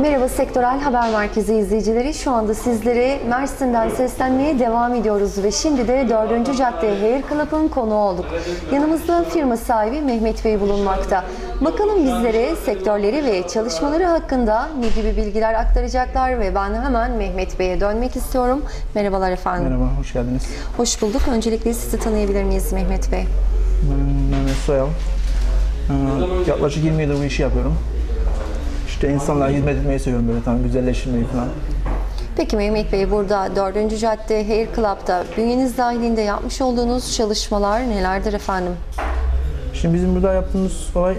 Merhaba Sektörel Haber Merkezi izleyicileri. Şu anda sizlere Mersin'den seslenmeye devam ediyoruz ve şimdi de 4. Cadde Hair Club'ın konuğu olduk. Yanımızda firma sahibi Mehmet Bey bulunmakta. Bakalım bizlere sektörleri ve çalışmaları hakkında ne gibi bilgiler aktaracaklar ve ben hemen Mehmet Bey'e dönmek istiyorum. Merhabalar efendim. Merhaba, hoş geldiniz. Hoş bulduk. Öncelikle sizi tanıyabilir miyiz Mehmet Bey? Ben Mehmet Soyal. Ee, Yaklaşık 20 yıldır bu işi yapıyorum. İşte insanlara hizmet etmeyi seviyorum böyle tam güzelleştirmeyi falan. Peki Mehmet Bey burada 4. Cadde Hair Club'da bünyeniz dahilinde yapmış olduğunuz çalışmalar nelerdir efendim? Şimdi bizim burada yaptığımız olay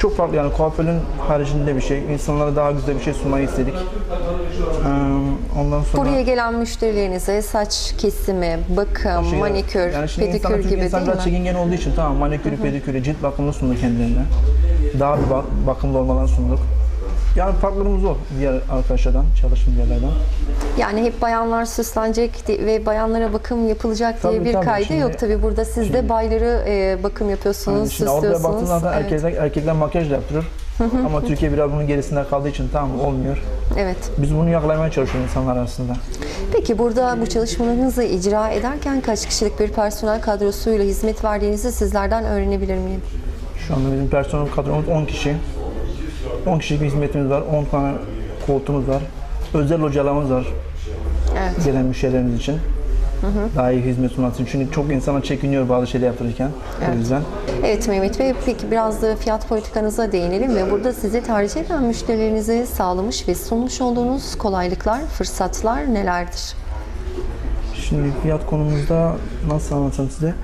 çok farklı yani kuaförün haricinde bir şey. İnsanlara daha güzel bir şey sunmayı istedik. Ee, Ondan sonra... Buraya gelen müşterilerinize saç kesimi, bakım, Şey, manikür, yani şimdi pedikür insanlar, gibi değil mi? çekingen olduğu için tamam manikürü, pedikürü, cilt bakımını sundu kendilerine. Daha bir bak- bakımlı olmalarını sunduk. Yani farklarımız o diğer arkadaşlardan, çalıştığım yerlerden. Yani hep bayanlar süslenecek ve bayanlara bakım yapılacak diye Tabii, bir tabii. kaydı Şimdi- yok. Tabii burada siz de bayları e, bakım yapıyorsunuz, Yani şimdi Avrupa'ya süslüyorsunuz. baktığınız zaman Evet. erkekler, erkekler makyaj yaptırır. Ama Türkiye biraz bunun gerisinde kaldığı için tamam olmuyor. evet. Biz bunu yakalamaya çalışıyoruz insanlar arasında. Peki burada bu çalışmalarınızı icra ederken kaç kişilik bir personel kadrosuyla hizmet verdiğinizi sizlerden öğrenebilir miyim? Şu anda bizim personel kadromuz 10 kişi. 10 kişilik bir hizmetimiz var. 10 tane koltuğumuz var. Özel hocalarımız var Evet. gelen müşterilerimiz için. Daha iyi hizmet sunması için. Çünkü çok insana çekiniyor bazı şeyler yaptırırken. O yüzden. Evet Mehmet Bey, peki biraz da fiyat politikanıza değinelim ve burada sizi tercih eden müşterilerinize sağlamış ve sunmuş olduğunuz kolaylıklar, fırsatlar nelerdir? Şimdi fiyat konumuzda nasıl anlatsam size?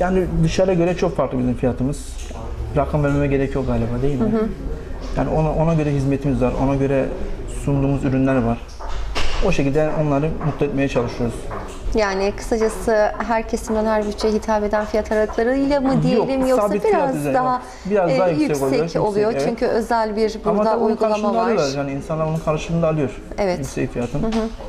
Yani dışarıya göre çok farklı bizim fiyatımız. Rakam vermeme gerek yok galiba değil mi? Yani ona, ona göre hizmetimiz var, ona göre sunduğumuz ürünler var. O şekilde onları mutlu etmeye çalışıyoruz. Yani kısacası her kesimden her bütçeye hitap eden fiyat aralıklarıyla mı diyelim yoksa sabit fiyat biraz üzerine. daha, Biraz e, daha yüksek yüksek, oluyor, yüksek, oluyor. evet. Çünkü özel bir Ama burada tabii onun uygulama var. alıyorlar. Yani insanlar onun karşılığında alıyor. Evet. Yüksek fiyatın.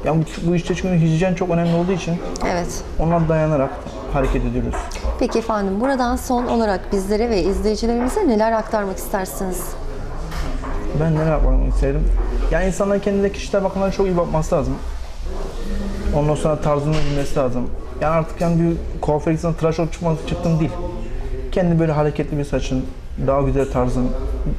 Yani bu, bu işte çünkü hijyen çok önemli olduğu için Evet. ona dayanarak hareket ediyoruz. Peki efendim buradan son olarak bizlere ve izleyicilerimize neler aktarmak istersiniz? Ben neler yapmak isterim? Yani insanların kendine kişisel bakımdan çok iyi bakması lazım. Ondan sonra tarzını bilmesi lazım. Yani artık yani bir kuaför insan tıraş olup çıkması çıktım değil. Kendi böyle hareketli bir saçın, daha güzel tarzın,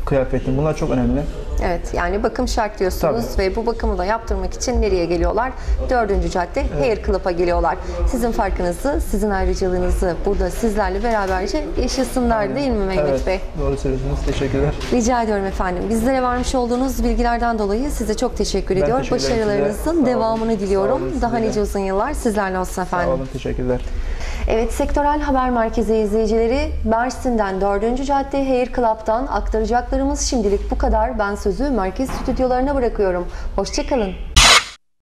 kıyafetin bunlar çok önemli. Evet yani bakım şart diyorsunuz ve bu bakımı da yaptırmak için nereye geliyorlar? Dördüncü cadde Hair Club'a geliyorlar. Sizin farkınızı, sizin ayrıcalığınızı burada sizlerle beraberce yaşasınlar değil mi Mehmet evet, Bey? doğru söylüyorsunuz. Teşekkürler. Rica ediyorum efendim. Bizlere vermiş olduğunuz bilgilerden dolayı size çok teşekkür Ben ediyor. teşekkür. Başarılarınızın Sağ devamını Sağ diliyorum. Daha nice uzun yıllar sizlerle olsun Sağ efendim. olun, teşekkürler. Evet, Sektörel Haber Merkezi izleyicileri Mersin'den 4. Cadde Hair Club'dan aktaracaklarımız şimdilik bu kadar. Ben sözü merkez stüdyolarına bırakıyorum. Hoşçakalın.